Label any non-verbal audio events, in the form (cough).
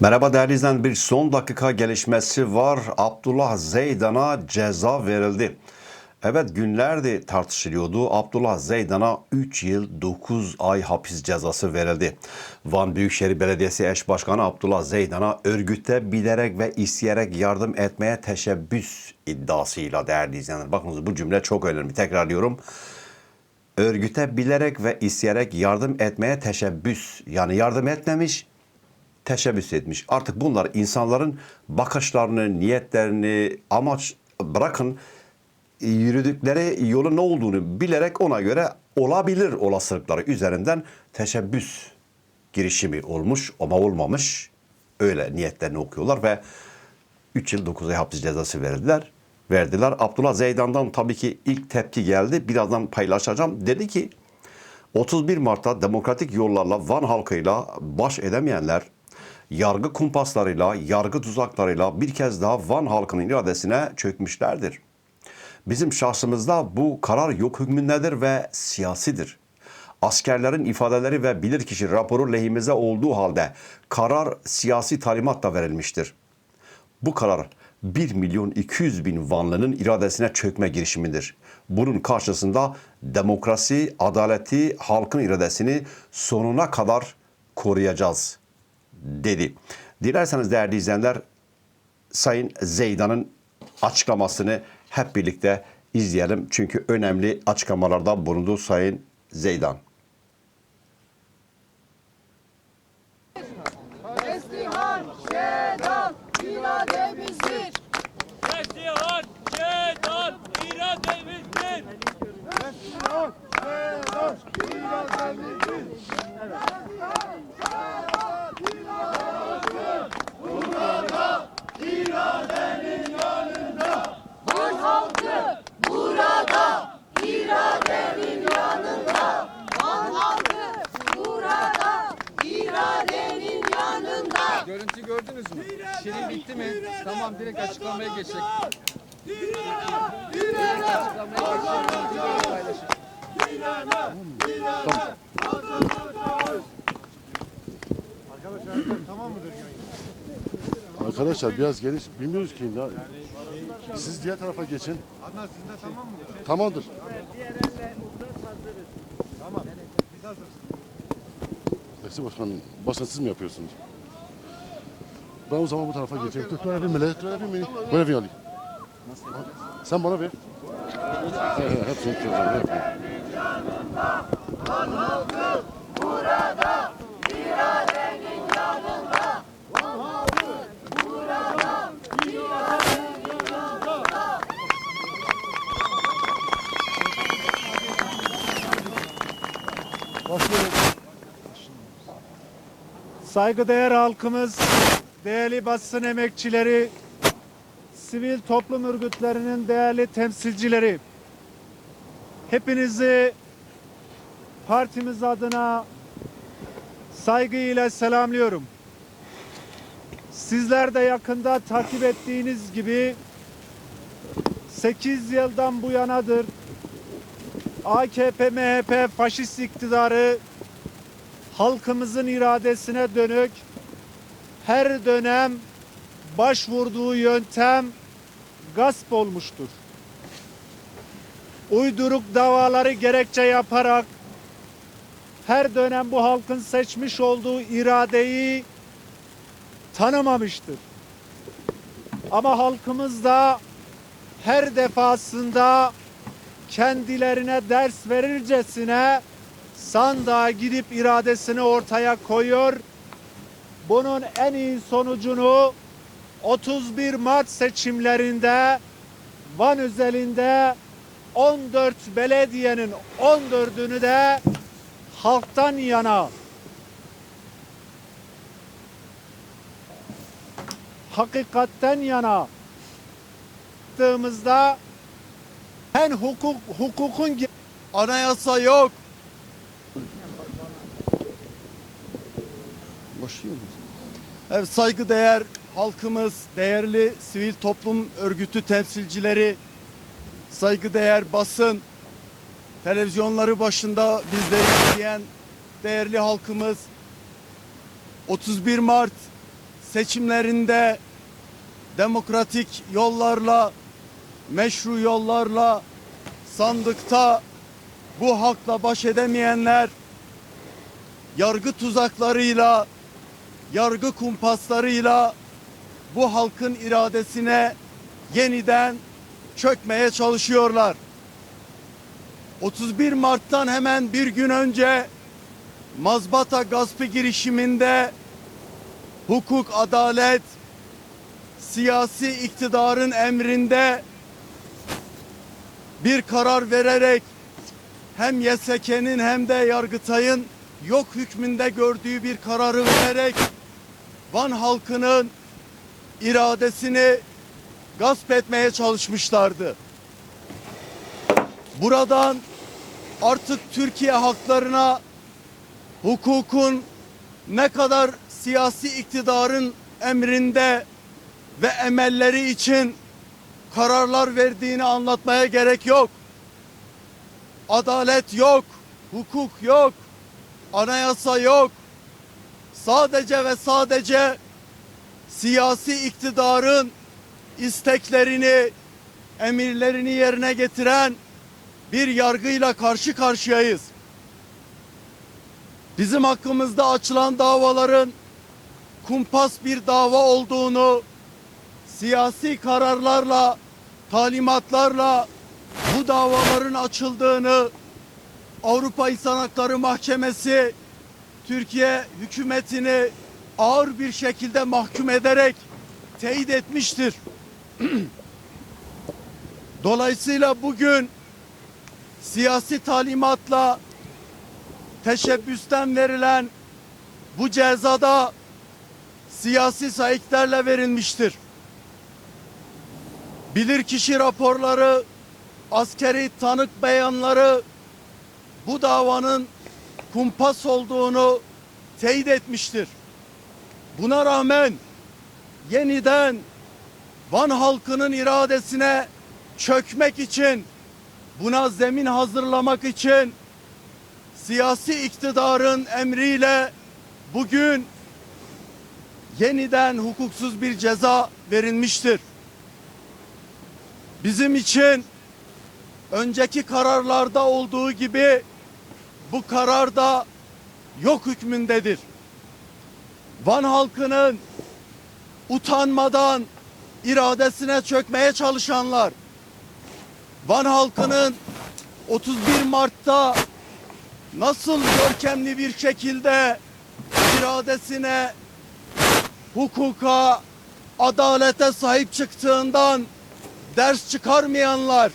Merhaba değerli izleyen bir son dakika gelişmesi var. Abdullah Zeydan'a ceza verildi. Evet günlerdir tartışılıyordu. Abdullah Zeydan'a 3 yıl 9 ay hapis cezası verildi. Van Büyükşehir Belediyesi Eş Başkanı Abdullah Zeydan'a örgüte bilerek ve isteyerek yardım etmeye teşebbüs iddiasıyla değerli izleyenler. Bakınız bu cümle çok önemli. Tekrarlıyorum örgüte bilerek ve isteyerek yardım etmeye teşebbüs yani yardım etmemiş teşebbüs etmiş. Artık bunlar insanların bakışlarını, niyetlerini, amaç bırakın yürüdükleri yolun ne olduğunu bilerek ona göre olabilir olasılıkları üzerinden teşebbüs girişimi olmuş ama olmamış. Öyle niyetlerini okuyorlar ve 3 yıl 9 ay hapis cezası verdiler. Verdiler. Abdullah Zeydan'dan tabii ki ilk tepki geldi. Birazdan paylaşacağım. Dedi ki 31 Mart'ta demokratik yollarla Van halkıyla baş edemeyenler yargı kumpaslarıyla, yargı tuzaklarıyla bir kez daha Van halkının iradesine çökmüşlerdir. Bizim şahsımızda bu karar yok hükmündedir ve siyasidir. Askerlerin ifadeleri ve bilirkişi raporu lehimize olduğu halde karar siyasi talimatla verilmiştir. Bu karar 1 milyon 200 bin Vanlı'nın iradesine çökme girişimidir. Bunun karşısında demokrasi, adaleti, halkın iradesini sonuna kadar koruyacağız dedi. Dilerseniz değerli izleyenler Sayın Zeydan'ın açıklamasını hep birlikte izleyelim. Çünkü önemli açıklamalarda bulundu Sayın Zeydan. Teslihan, şedan, irademizdir. Teslihan, şedan, irademizdir. Van halkı burada, iradenin yanında. Van halkı burada, iradenin yanında. Görüntü gördünüz mü? Şirin bitti mi? Tamam direkt açıklamaya geçecek. Açıklamaya geçecek. Paylaşın. Arkadaşlar biraz geniş bilmiyoruz ki ya. Siz diğer tarafa geçin. Adnan sizde tamam mı? Tamamdır. Tamam. Biz hazırız. Neyse başkanım basın siz mi yapıyorsunuz? Ben o zaman bu tarafa geçeyim. Tut bana bir melek, bana bir mini. Bana bir alayım. Sen bana ver. He hepsini çözeceğim. hepsini. Saygıdeğer halkımız, değerli basın emekçileri, sivil toplum örgütlerinin değerli temsilcileri, hepinizi partimiz adına saygıyla selamlıyorum. Sizler de yakında takip ettiğiniz gibi 8 yıldan bu yanadır AKP MHP faşist iktidarı halkımızın iradesine dönük her dönem başvurduğu yöntem gasp olmuştur. Uyduruk davaları gerekçe yaparak her dönem bu halkın seçmiş olduğu iradeyi tanımamıştır. Ama halkımız da her defasında kendilerine ders verircesine sandığa gidip iradesini ortaya koyuyor. Bunun en iyi sonucunu 31 Mart seçimlerinde Van özelinde 14 belediyenin 14'ünü de halktan yana hakikatten yana yaptığımızda en hukuk hukukun anayasa yok. Muyuz? Evet, saygıdeğer halkımız, değerli sivil toplum örgütü temsilcileri, saygıdeğer basın, televizyonları başında bizleri izleyen değerli halkımız, 31 Mart seçimlerinde demokratik yollarla, meşru yollarla sandıkta bu halkla baş edemeyenler yargı tuzaklarıyla, yargı kumpaslarıyla bu halkın iradesine yeniden çökmeye çalışıyorlar. 31 Mart'tan hemen bir gün önce mazbata gaspı girişiminde hukuk, adalet, siyasi iktidarın emrinde bir karar vererek hem YSK'nin hem de Yargıtay'ın yok hükmünde gördüğü bir kararı vererek Van halkının iradesini gasp etmeye çalışmışlardı. Buradan artık Türkiye halklarına hukukun ne kadar siyasi iktidarın emrinde ve emelleri için kararlar verdiğini anlatmaya gerek yok. Adalet yok, hukuk yok, anayasa yok. Sadece ve sadece siyasi iktidarın isteklerini, emirlerini yerine getiren bir yargıyla karşı karşıyayız. Bizim hakkımızda açılan davaların kumpas bir dava olduğunu, siyasi kararlarla, talimatlarla bu davaların açıldığını Avrupa İnsan Hakları Mahkemesi Türkiye hükümetini ağır bir şekilde mahkum ederek teyit etmiştir. (clears throat) Dolayısıyla bugün siyasi talimatla teşebbüsten verilen bu cezada siyasi sahiplerle verilmiştir. Bilirkişi raporları, askeri tanık beyanları bu davanın kumpas olduğunu teyit etmiştir. Buna rağmen yeniden Van halkının iradesine çökmek için, buna zemin hazırlamak için siyasi iktidarın emriyle bugün yeniden hukuksuz bir ceza verilmiştir. Bizim için önceki kararlarda olduğu gibi bu karar da yok hükmündedir. Van halkının utanmadan iradesine çökmeye çalışanlar, Van halkının 31 Mart'ta nasıl görkemli bir şekilde iradesine, hukuka, adalete sahip çıktığından ders çıkarmayanlar,